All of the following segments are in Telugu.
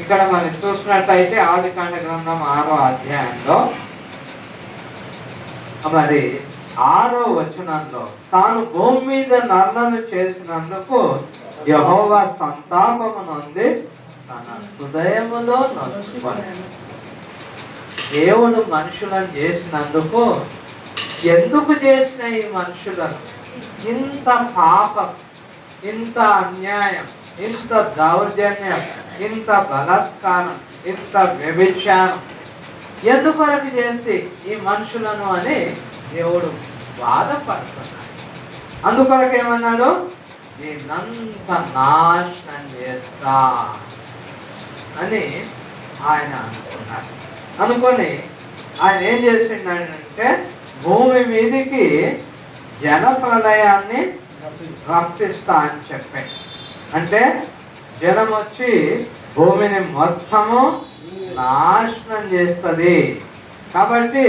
ఇక్కడ మనం చూసినట్టయితే ఆదికాండ గ్రంథం ఆరో అధ్యాయంలో మరి ఆరో వచనంలో తాను భూమి మీద నల్లను చేసినందుకు యహోవా సంతాపము నొంది తన హృదయములో నొచ్చుకొని దేవుడు మనుషులను చేసినందుకు ఎందుకు చేసిన ఈ మనుషులను? ఇంత పాపం ఇంత అన్యాయం ఇంత దౌర్జన్యం ఇంత బలాత్కారం ఇంత వ్యభిచారం ఎందుకొరకు చేస్తే ఈ మనుషులను అని దేవుడు బాధపడుతున్నాడు. అందుకొరకు ఏమన్నాడు? నేనంత నాశనం చేస్తా అని ఆయన అనుకున్నాడు. అనుకొని ఆయన ఏం చేసిండంటే భూమి మీదికి జల ప్రళయాన్ని రప్పిస్తా అని చెప్పాడు. అంటే జనం వచ్చి భూమిని మొత్తము నాశనం చేస్తుంది. కాబట్టి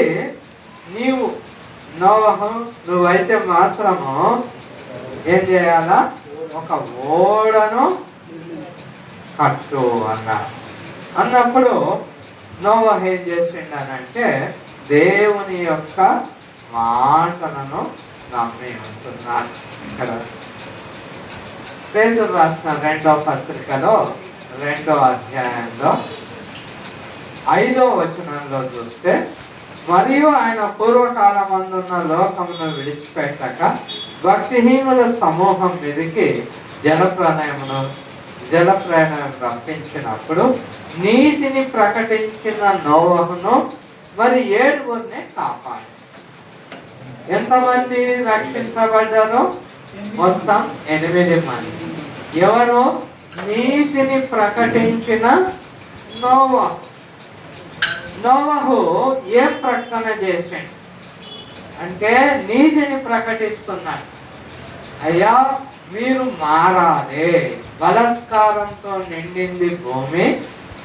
నీవు నోహం నువ్వైతే మాత్రము ఏం చేయాలా? ఒక ఓడను కట్టు అన్నారు అన్నప్పుడు నోవహ ఏం చేసిండనంటే దేవుని యొక్క మాటలను నమ్మి ఉంటున్నాడు. ఇక్కడ పేదలు రాసిన రెండో పత్రికలో రెండో అధ్యాయంలో. ఐదో వచనంలో చూస్తే మరియు ఆయన పూర్వకాలమందున్న లోకమును విడిచిపెట్టక భక్తిహీనుల సమూహం మీదకి జలప్రలయమును ప్రణయం రప్పించినప్పుడు నీతిని ప్రకటించిన నోవహును మరి ఏడుగురిని కాపాడు. ఎంతమంది రక్షించబడ్డారో? మొత్తం ఎనిమిది మంది. ఎవరు? నీతిని ప్రకటించిన నోవా. నోవహు ఏం ప్రకటన చేసిండు? అంటే నీతిని ప్రకటిస్తున్నాడు. అయ్యా మీరు మారాలి. బలత్కారంతో నిండింది భూమి.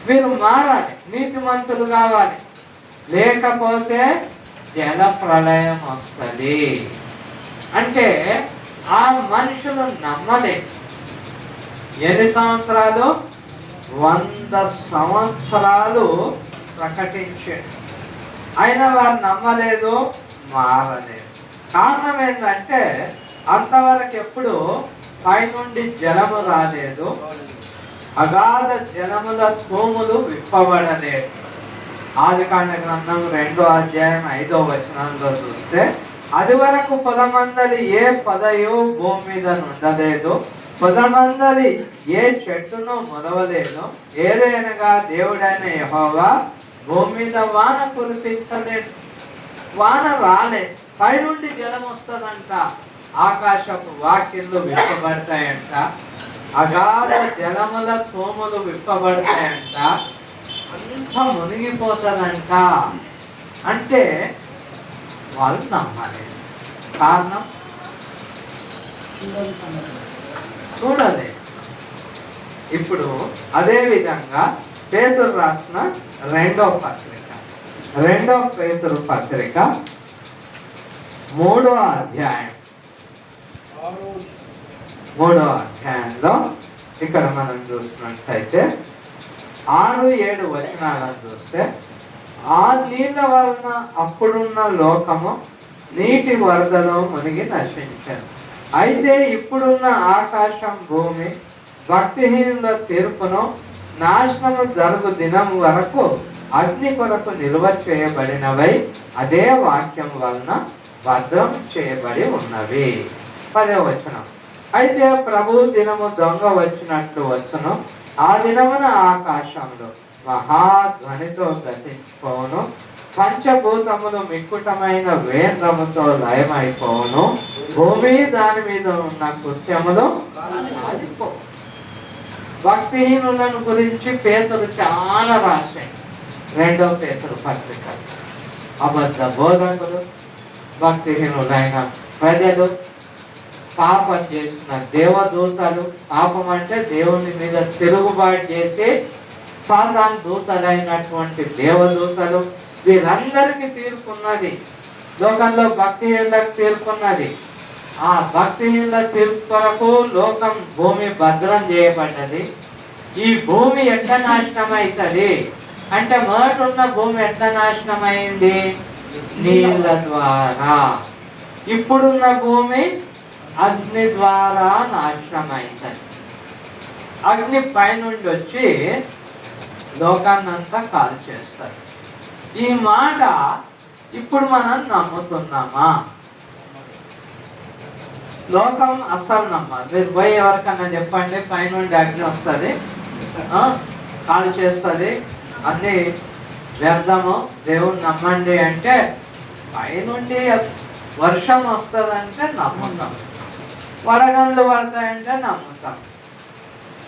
మీరు మారాలి. నీతిమంతులు కావాలి. లేకపోతే జల ప్రళయం వస్తుంది. అంటే ఆ మనుషులు నమ్మలేదు ఎన్ని సంవత్సరాలు? వంద సంవత్సరాలు ప్రకటించాడు. అయినా వారు నమ్మలేదు మారలేదు. కారణం ఏంటంటే అంతవరకు ఎప్పుడు పైనుండి జలము రాలేదు. అగాధ జలముల తూములు విప్పబడలేదు. ఆదికాండ గ్రంథం రెండో అధ్యాయం ఐదో వచనంలో చూస్తే అది వరకు పొదమందలి ఏ పదయు భూమి మీద ఉండలేదు పొదమందలి ఏ చెట్టును మొదవలేదు ఏదైనగా దేవుడైన యహోవా భూమి మీద వాన కురిపించలేదు. వాన రాలేదు పైనుండి జలం వస్తుందంట ఆకాశపు వాకిళ్ళు విప్పబడతాయంట అగాధ జలముల తోములు విప్పబడతాయంట అంత మునిగిపోతుందంట. అంటే వాళ్ళు నమ్మలేదు కారణం? చూడలేదు ఇప్పుడు అదే విధంగా పేతురు రాసిన రెండో పత్రిక. రెండో పేతురు పత్రిక మూడో అధ్యాయం. మూడో అధ్యాయంలో ఇక్కడ మనం చూసినట్టయితే ఆరు ఏడు వచనాలను చూస్తే ఆ నీళ్ళ వలన అప్పుడున్న లోకము నీటి వరదలో మునిగి నశించాను. అయితే ఇప్పుడున్న ఆకాశం భూమి భక్తిహీనుల తీర్పును నాశనము జరుగు దినం వరకు అగ్ని కొరకు నిల్వ చేయబడినవై అదే వాక్యం వలన భద్రం చేయబడి ఉన్నవి. పదే వచనం. అయితే ప్రభు దినము దొంగ వచ్చినట్లు వచ్చును. ఆ దినమున ఆకాశంలో మహాధ్వనితో గతించుకోను. పంచభూతములు మిక్కుటమైన వేంద్రముతో లయమైపోవును భూమి దాని మీద ఉన్న కృత్యములు కాలిపోవు. భక్తిహీనులను గురించి పేతులు చాలా రాశాయి రెండో పేతులు పత్రిక. అబద్ధ బోధకులు భక్తిహీనులైన ప్రజలు పాపం చేసిన దేవదూతలు పాపం అంటే దేవుని మీద తిరుగుబాటు చేసి సాతాన్ దూతలైనటువంటి దేవదూతలు వీరందరికీ తీర్పున్నది. లోకంలో భక్తిహీనులకు తీర్పున్నది. ఆ భక్తిహీనుల తీర్పు కొరకు లోకం భూమి భద్రం చేయబడ్డది. ఈ భూమి ఎట్లా నాశనం అవుతుంది అంటే మొదట ఉన్న భూమి ఎట్లా నాశనం అయింది నీళ్ళ ద్వారా. ఇప్పుడున్న భూమి అగ్ని ద్వారా నాశనం అవుతుంది అగ్ని పైనుండి వచ్చి లోకాన్నంతా కాల్ చేస్తారు ఈ మాట ఇప్పుడు మనం నమ్ముతున్నామా? లోకం అస్సలు నమ్మదు. మీరు పోయి ఎవరికన్నా చెప్పండి పైనుండి అగ్ని వస్తుంది కాల్ చేస్తుంది అన్నీ వ్యర్థము. దేవుని నమ్మండి అంటే పైనుండి వర్షం వస్తుందంటే నమ్ముతాం. వడగండ్లు పడతాయంటే నమ్ముతాం.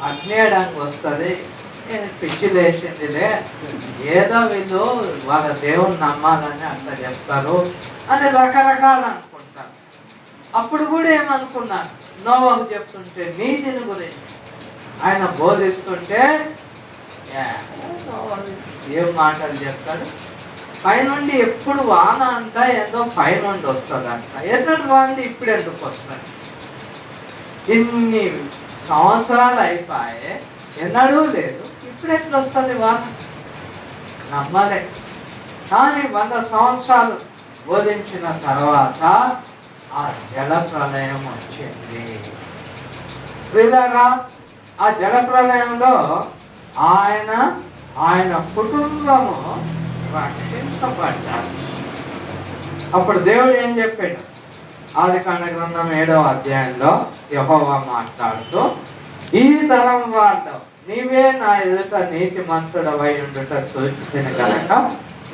అగ్నేయడానికి వస్తుంది పిచ్చి లేచిందిలే. ఏదో వీళ్ళు వాళ్ళ దేవుని నమ్మాలని అట్లా చెప్తారు అని రకరకాలు అనుకుంటారు. అప్పుడు కూడా ఏమనుకున్నారు? నోవాహు చెప్తుంటే నీతిని గురించి. ఆయన బోధిస్తుంటే ఏం మాటలు చెప్తాడు? పైనుండి ఎప్పుడు వాన అంట ఏదో పైనుండి వస్తుంది అంట ఎదురు రాంది ఇప్పుడు ఎందుకు వస్తుంది? ఇన్ని సంవత్సరాలు అయిపోయి ఎన్నడూ లేదు. ఇప్పుడు ఎట్లా వస్తుంది వాన నమ్మలే కానీ వంద సంవత్సరాలు బోధించిన తర్వాత ఆ జల ప్రళయం వచ్చింది. వీళ్ళరా? ఆ జల ప్రళయంలో ఆయన ఆయన కుటుంబము రక్షించబడ్డారు. అప్పుడు దేవుడు ఏం చెప్పాడు? ఆది కాండ గ్రంథం ఏడవ అధ్యాయంలో యహోవా మాట్లాడుతూ ఈ తరం వాళ్ళు నీవే నా ఎదుట నీతి మంతుడవై ఉండుట సూచించిన కనుక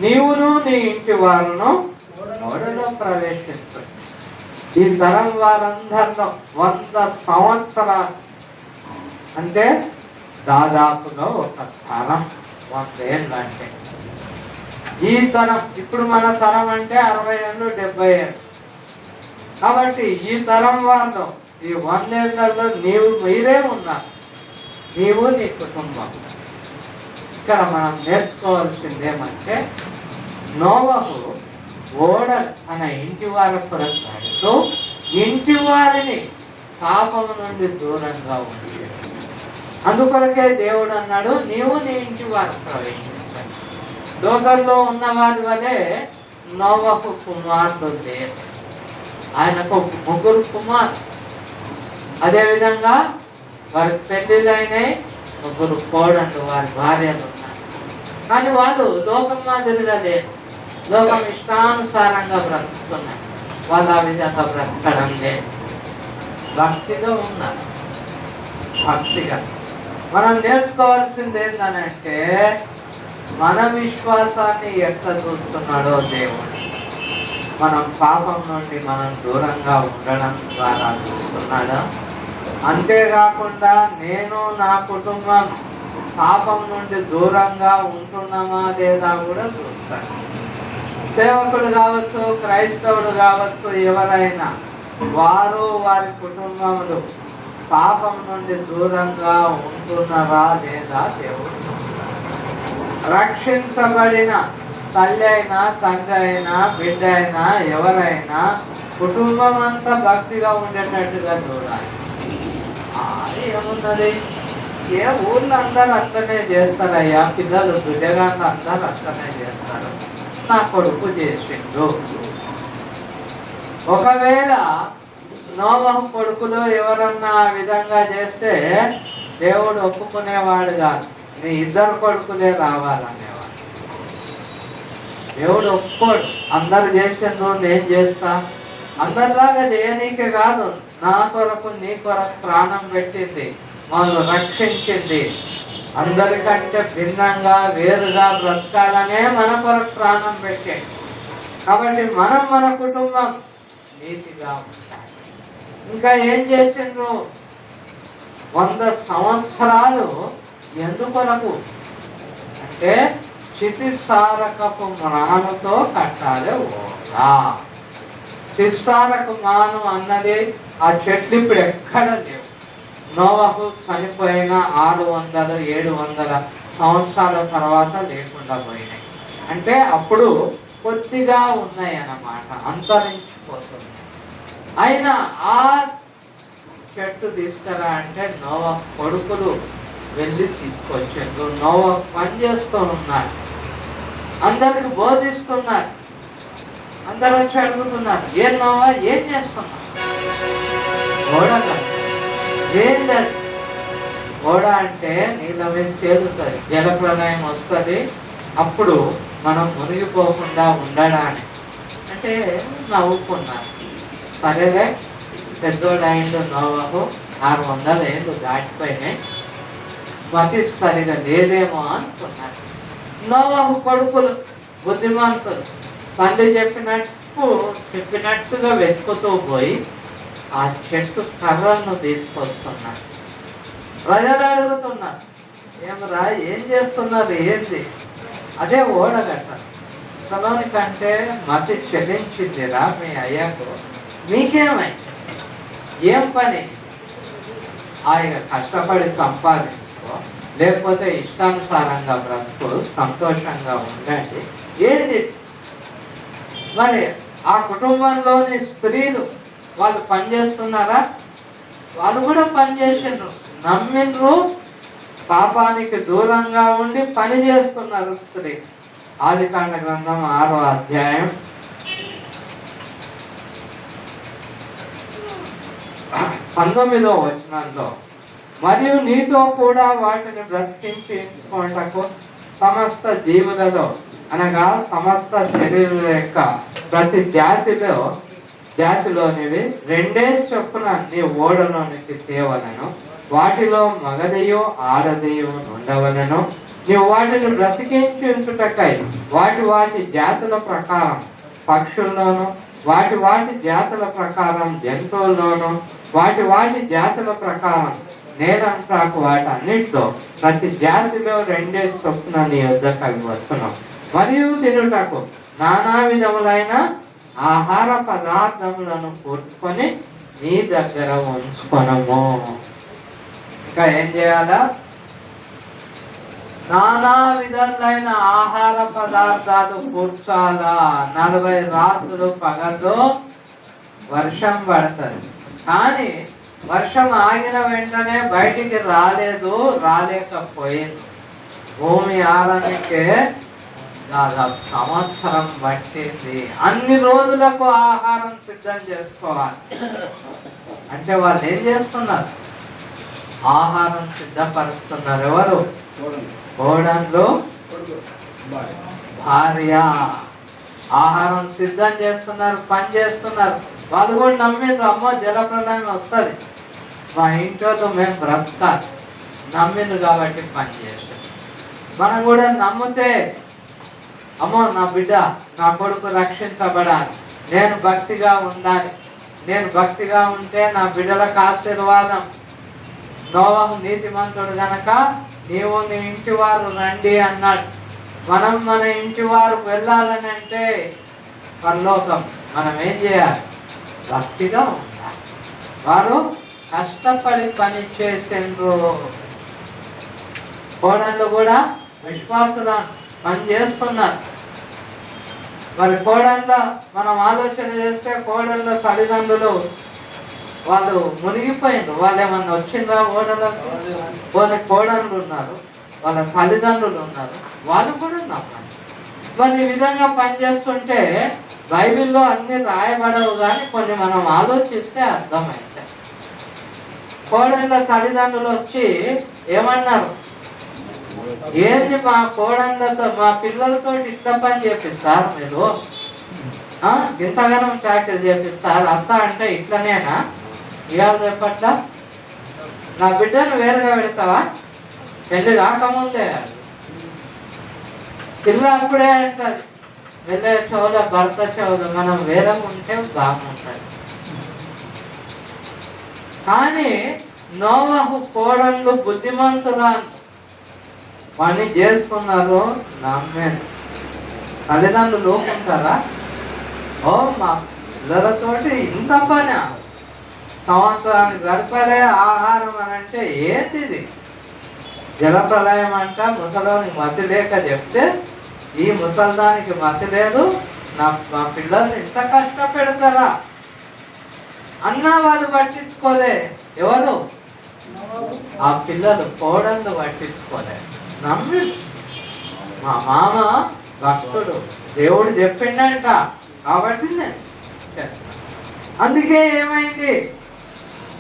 నీవును నీ ఇంటి వారును ఓడలో ప్రవేశించు. ఈ తరం వారందరిలో వంద సంవత్సరాలు. అంటే దాదాపుగా ఒక తరం వంద ఏళ్ళు అంటే ఈ తరం ఇప్పుడు మన తరం అంటే అరవై ఏళ్ళు డెబ్బై ఏళ్ళు కాబట్టి ఈ తరం వాళ్ళు ఈ వందేళ్ళలో నీవు మీరే ఉన్నారు. నీవు నీ కుటుంబం. ఇక్కడ మనం నేర్చుకోవాల్సింది ఏమంటే నోవహు ఓడ తన ఇంటి వారి కొరకు ఇంటి వారిని పాపం నుండి దూరంగా ఉంది అందుకొరకే దేవుడు అన్నాడు నీవు నీ ఇంటి వారు ప్రవేశించండి. లోకంలో ఉన్న వారి వలె నోవహు కుమారుడు లేరు ఆయనకు ముగ్గురు కుమార్ అదేవిధంగా వారి పెళ్ళిళ్ళైనాయి ముగ్గురు కోడళ్ళు వారి భార్యలు ఉన్నారు. కానీ వాళ్ళు లోకం మాదిరిగా లేరు. లోకం ఇష్టానుసారంగా బ్రతుకుతున్నారు. వాళ్ళు ఆ విధంగా బ్రతకడం లేదు. భక్తిగా ఉన్నారు. భక్తిగా. మనం నేర్చుకోవాల్సింది ఏంటంటే మన విశ్వాసాన్ని ఎట్లా చూస్తున్నాడో దేవుడు. మనం పాపం నుండి మనం దూరంగా ఉండడం ద్వారా చూస్తున్నాడు? అంతేకాకుండా నేను నా కుటుంబం పాపం నుండి దూరంగా ఉంటున్నామా లేదా కూడా చూస్తాను. సేవకుడు కావచ్చు క్రైస్తవుడు కావచ్చు ఎవరైనా వారు వారి కుటుంబములు పాపం నుండి దూరంగా ఉంటున్నారా లేదా దేవుడు రక్షించబడిన తల్లి అయినా తండ్రి అయినా బిడ్డ అయినా ఎవరైనా కుటుంబం అంతా భక్తిగా ఉండేటట్టుగా చూడాలి. ఏమున్నది ఏ ఊర్లో అందరు అట్లనే చేస్తారయ్యా పిల్లలు బిడ్డగాళ్ళు అందరు అట్లనే చేస్తారు. నా కొడుకు చేసిండు. ఒకవేళ నోబహు కొడుకులు ఎవరన్నా ఆ విధంగా చేస్తే దేవుడు ఒప్పుకునేవాడు కాదు. నీ ఇద్దరు కొడుకులే రావాలనేవాడు. దేవుడు ఒప్పుకోడు. అందరు చేసిండ్రు నేను చేస్తా. అందరిలాగా చేయనీకే కాదు. నా కొరకు నీ కొరకు ప్రాణం పెట్టింది మనల్ని రక్షించింది. అందరికంటే భిన్నంగా వేరుగా బ్రతకాలనే మన కొరకు ప్రాణం పెట్టింది కాబట్టి మనం మన కుటుంబం నీతిగా ఉండాలి. ఇంకా ఏం చేసిండ్రు? వంద సంవత్సరాలు ఎందుకొరకు? అంటే చితిసారకపు మ్రానుతో కట్టాలి ఓడా చిస్సారకు మాను అన్నది ఆ చెట్లు ఇప్పుడు ఎక్కడ లేవు. నోవాకు చనిపోయిన ఆరు వందల ఏడు వందల సంవత్సరాల తర్వాత లేకుండా పోయినాయి. అంటే అప్పుడు కొద్దిగా ఉన్నాయి అన్నమాట అంతరించిపోతుంది. అయినా ఆ చెట్టు తీసుకురా అంటే నోవ కొడుకులు వెళ్ళి తీసుకొచ్చారు. నోవ పని చేస్తూ ఉన్నారు. అందరికి బోధిస్తున్నారు. అందరు వచ్చి అడుగుతున్నారు ఏ నోవా? ఏం చేస్తున్నారు ఓడ ఏంటది ఓడ అంటే నీళ్ళ మీద తేలుతుంది జల ప్రళయం వస్తుంది. అప్పుడు మనం మునిగిపోకుండా ఉండడానికి అంటే నవ్వుకున్నారు సరేలే పెద్దోడు అయిండు నోవహు ఆరు వందల ఏళ్ళు దాటిపోయినాయి. మతి సరిగా లేదేమో అనుకున్నారు నోవహు కొడుకులు బుద్ధిమంతులు తండ్రి చెప్పినట్టు చెప్పినట్టుగా వెతుకుతూ పోయి ఆ చెట్టు కర్రలను తీసుకొస్తున్నారు ప్రజలు అడుగుతున్నారు ఏమరా ఏం చేస్తున్నారు ఏంది? అదే ఓడగట్ట. సలోని కంటే మతి చెల్లించిందిరా మీ అయ్యాకు. మీకేమైంది ఏం పని? ఆయన కష్టపడి సంపాదించుకో లేకపోతే ఇష్టానుసారంగా బ్రతుకు సంతోషంగా ఉండండి. ఏంది? మరి ఆ కుటుంబంలోని స్త్రీలు వాళ్ళు పనిచేస్తున్నారా వాళ్ళు కూడా పనిచేసిండ్రు నమ్మిండ్రు. పాపానికి దూరంగా ఉండి పని చేస్తున్నారు స్త్రీ. ఆదికాండ గ్రంథం ఆరో అధ్యాయం. పంతొమ్మిదో వచనంలో మరియు నీతో కూడా వాటిని బ్రతికించుకోటకు సమస్త జీవులలో అనగా సమస్త శరీరుల యొక్క ప్రతి జాతిలో జాతిలోనివి రెండే చొప్పున నీ ఓడలోనికి తేవలను. వాటిలో మగదయో ఆడదయో ఉండవలను. నీవు వాటిని బ్రతికించుటకై వాటి వాటి జాతుల ప్రకారం పక్షుల్లోను వాటి వాటి జాతుల ప్రకారం జంతువుల్లోను వాటి వాటి జాతుల ప్రకారం నేరంట్రాకు వాటి అన్నింటిలో ప్రతి జాతిలో రెండే చొప్పున నీ వద్దకు అవి వచ్చును మరియు తినుటకు నానా విధములైన ఆహార పదార్థములను కూర్చుకొని నీ దగ్గర ఉంచుకొనము. ఇంకా ఏం చేయాలా? నానా విధములైన ఆహార పదార్థాలు కూర్చాలా? నలభై రాత్రులు పగలు వర్షం పడుతుంది. కానీ వర్షం ఆగిన వెంటనే బయటికి రాలేదు రాలేకపోయింది. భూమి ఆరనికే దాదాపు సంవత్సరం పట్టింది. అన్ని రోజులకు ఆహారం సిద్ధం చేసుకోవాలి. అంటే వాళ్ళు ఏం చేస్తున్నారు? ఆహారం సిద్ధపరుస్తున్నారు ఎవరు? కోడన్లు భార్య. ఆహారం సిద్ధం చేస్తున్నారు పని చేస్తున్నారు. వాళ్ళు కూడా నమ్మిండ్రు అమ్మో జల ప్రళయం వస్తుంది. మా ఇంట్లో మేము బ్రతకాలి. నమ్మింది కాబట్టి పని చేస్తాం మనం కూడా నమ్మితే అమ్మో నా బిడ్డ నా కొడుకు రక్షించబడాలి. నేను భక్తిగా ఉండాలి. నేను భక్తిగా ఉంటే నా బిడ్డలకు ఆశీర్వాదం. నోవహు నీతిమంతుడు గనక నీవు నీ ఇంటి వారు రండి అన్నాడు. మనం మన ఇంటి వారు వెళ్ళాలని అంటే పరలోకం. మనం ఏం చేయాలి? భక్తిగా ఉండాలి. వారు కష్టపడి పని చేసిండ్రు. కోడళ్ళు కూడా విశ్వాసుల పని చేస్తున్నారు. మరి కోడళ్ళ మనం ఆలోచన చేస్తే కోడళ్ళ తల్లిదండ్రులు వాళ్ళు మునిగిపోయింది వాళ్ళు ఏమన్నా వచ్చిండ్రా ఓడలకు వాళ్ళ కోడళ్ళు ఉన్నారు వాళ్ళ తల్లిదండ్రులు ఉన్నారు వాళ్ళు కూడా ఉన్నారు. మరి ఈ విధంగా పనిచేస్తుంటే బైబిల్లో అన్ని రాయబడవు కానీ కొన్ని మనం ఆలోచిస్తే అర్థమైతే కోడళ్ళ తల్లిదండ్రులు వచ్చి ఏమన్నారు? ఏంది మా కోడందతో మా పిల్లలతో ఇట్లా పని చేపిస్తారు మీరు? ఆ, ఇంతగానం చాకరీ చేపిస్తారు? అంతా అంటే ఇట్లనేనా? ఇవాళ రేపట్ల? నా బిడ్డను వేరుగా పెడతావా? పెళ్ళి కాకముందే. పిల్ల అప్పుడే అంటది వెళ్ళే చెవుల భర్త చెవులు మనం వేరే ఉంటే బాగుంటుంది. కానీ నోవహు కోడళ్ళు బుద్ధిమంతురాలు. పని చేసుకున్నారు నమ్మాను తల్లిదండ్రులు ఊరుకుంటారా ఓ మా పిల్లలతోటి ఇంత పని. సంవత్సరానికి సరిపడే ఆహారం అని అంటే ఏంటిది జలప్రలయం అంట ముసలోనికి మతి లేక చెప్తే ఈ ముసల్దానికి మతి లేదు. నా మా పిల్లల్ని ఇంత కష్టపెడతారా? అన్న వాళ్ళు పట్టించుకోలే. ఎవరు? ఆ పిల్లలు కోడళ్ళు పట్టించుకోలేదు నమ్మి. మా మామ భక్తుడు. దేవుడు చెప్పిండంట. కాబట్టి నేను అందుకే ఏమైంది?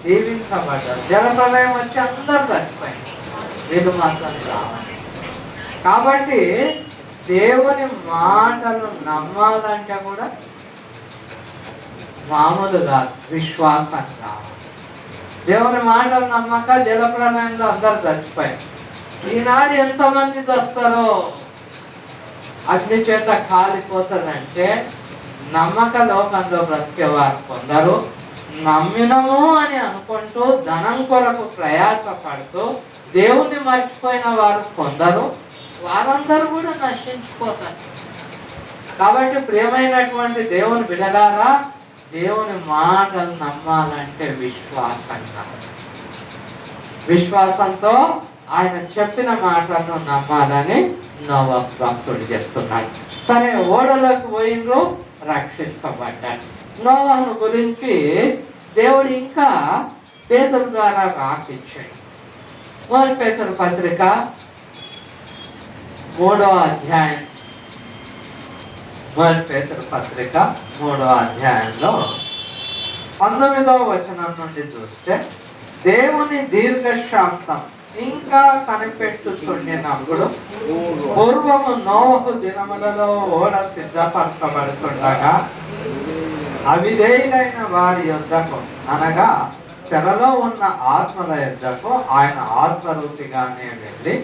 దీవించబడ్డారు. జలప్రలయం వచ్చి అందరు చచ్చిపోయింది. వీళ్ళు మాత్రం రావాలి కాబట్టి దేవుని మాటలు నమ్మాలంటే కూడా మామూలుగా విశ్వాసం కావాలి. దేవుని మాటలు నమ్మక జలప్రలయంలో అందరు చచ్చిపోయింది ఈనాడు ఎంతమంది వస్తారో అగ్ని చేత కాలిపోతుందంటే నమ్మక లోకంలో బ్రతికేవారు కొందరు. నమ్మినము అని అనుకుంటూ ధనం కొరకు ప్రయాసపడుతూ దేవుణ్ణి మర్చిపోయిన వారు కొందరు. వారందరూ కూడా నశించిపోతారు. కాబట్టి ప్రియమైనటువంటి దేవుని బిడలారా దేవుని మాటలు నమ్మాలంటే విశ్వాసంగా. విశ్వాసంతో ఆయన చెప్పిన మాటలను నమ్మాలని నవ భక్తుడు చెప్తున్నాడు. సరే ఓడలోకి పోయిండ్రు రక్షించబడ్డాడు. నోవాను గురించి దేవుడు ఇంకా పేదల ద్వారా రాపించాడు. మొదటి పేదల పత్రిక మూడవ అధ్యాయం. మొదటి పేదల పత్రిక మూడవ అధ్యాయంలో పంతొమ్మిదవ వచనం నుండి చూస్తే దేవుని దీర్ఘశాంతం ఇంకా కనిపెట్టుచుండినప్పుడు పూర్వము నోహు దినములలో ఓడ సిద్ధపరచబడుతుండగా అవిధేయులైన వారి యొద్దకు అనగా తెరలో ఉన్న ఆత్మల యొద్దకు ఆయన ఆత్మరూపిగానే వెళ్ళి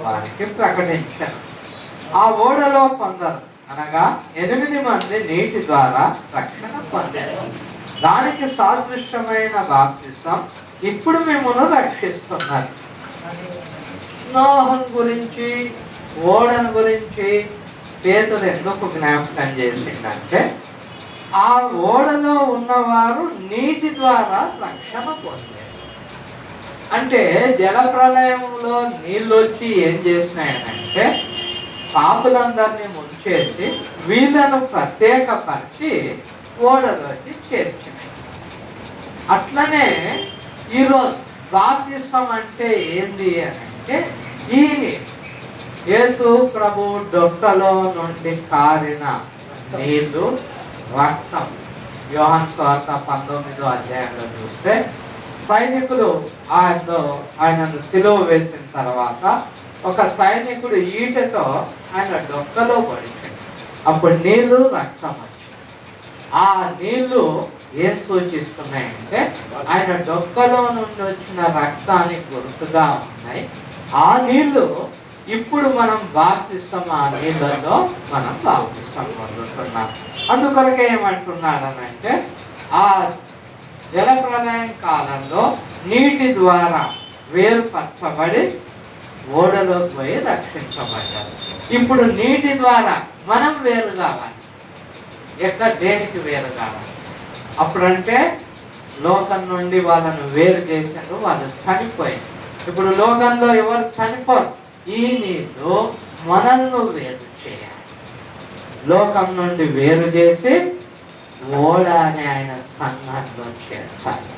వారికి ప్రకటించారు ఆ ఓడలో కొందరు అనగా ఎనిమిది మంది నీటి ద్వారా రక్షణ పొందారు దానికి సాదృశ్యమైన బాప్తిసం ఇప్పుడు మిమ్మల్ని రక్షిస్తున్నారు నోహన్ గురించి ఓడను గురించి పేదలు ఎందుకు జ్ఞాపకం చేసిందంటే ఆ ఓడలో ఉన్నవారు నీటి ద్వారా రక్షణ పొందారు. అంటే జల ప్రళయంలో నీళ్ళు వచ్చి ఏం చేసినాయనంటే పాపులందరినీ ముంచేసి వీళ్ళను ప్రత్యేకపరిచి ఓడలోకి చేర్చినాయి. అట్లనే ఈరోజు బాప్తిస్వం అంటే ఏంది అని అంటే ఈ యేసు ప్రభు డొక్కలో నుండి కారిన నీళ్ళు రక్తం. యోహన్ స్వార్థ పంతొమ్మిదో అధ్యాయంలో చూస్తే సైనికులు ఆయనతో ఆయనను సిలువ వేసిన తర్వాత ఒక సైనికుడు ఈటతో ఆయన డొక్కలో పడిచాడు అప్పుడు నీళ్ళు రక్తం వచ్చింది. ఆ నీళ్ళు ఏం సూచిస్తున్నాయంటే ఆయన డొక్కలో నుండి వచ్చిన రక్తానికి గుర్తుగా ఉన్నాయి. ఆ నీళ్ళు ఇప్పుడు మనం బాప్తిస్తాం ఆ నీళ్ళలో మనం బాప్తిస్తాం పొందుతున్నాం. అందుకొరకే ఏమంటున్నాడనంటే ఆ జల ప్రళయం కాలంలో నీటి ద్వారా వేరుపరచబడి ఓడలోకి పోయి రక్షించబడ్డారు. ఇప్పుడు నీటి ద్వారా మనం వేరు కావాలి. ఎక్కడ దేనికి వేరు కావాలి? అప్పుడంటే లోకం నుండి వాళ్ళను వేరు చేశారు వాళ్ళు చనిపోయారు. ఇప్పుడు లోకంలో ఎవరు చనిపోరు? ఈ నీళ్ళు మనల్ని వేరు చేయాలి. లోకం నుండి వేరు చేసి ఓడ ఆయన సంఘంలో చేర్చాలి.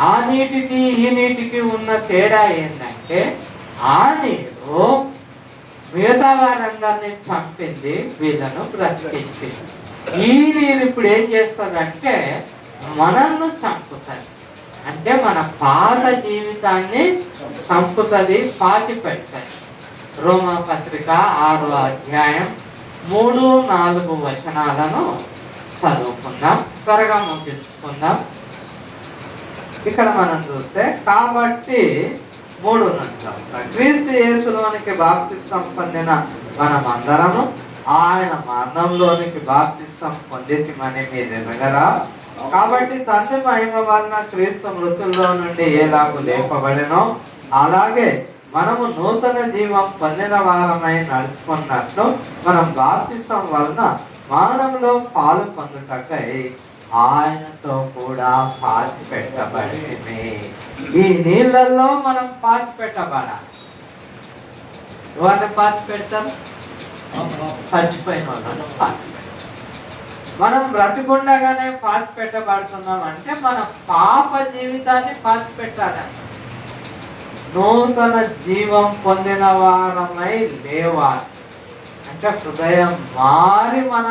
ఆ నీటికి ఈ నీటికి ఉన్న తేడా ఏంటంటే ఆ నీరు మిగతా వారందరినీ చంపింది వీళ్ళను బ్రతికించింది. ఈ నీరు ఇప్పుడు ఏం చేస్తుందంటే మనల్ని చంపుతుంది. అంటే మన పాత జీవితాన్ని చంపుతుంది పాతి పెడుతుంది రోమపత్రిక ఆరో అధ్యాయం మూడు నాలుగు వచనాలను చదువుకుందాం త్వరగా ముగించుకుందాం. ఇక్కడ మనం చూస్తే కాబట్టి మూడు నుండి క్రీస్తు యేసులోనికి బాప్తిస్తం పొందిన మనం అందరము ఆయన మరణంలోనికి బాప్తిస్తం పొందితిమని మీరు ఎరగరా కాబట్టి తండ్రి మహిమ వలన క్రీస్తు మృతుల్లో నుండి ఏలాగు లేపబడినో? అలాగే మనము నూతన జీవం పొందిన వారమై నడుచుకున్నట్లు మనం బాప్తిష్టం వలన మరణంలో పాలు పొందుటకై ఆయనతో కూడా పాతి పెట్టబడింది ఈ నీళ్ళల్లో మనం పాతి పెట్టబడాలి ఎవరిని పాతి పెడతారు చచ్చిపోయిన వాళ్ళని మనం బ్రతికుండగానే పాతి పెట్టబడుతున్నాం అంటే మన పాప జీవితాన్ని పాతి పెట్టాలి. నూతన జీవం పొందిన వారమై లేవాలి. అంటే హృదయం మారి మన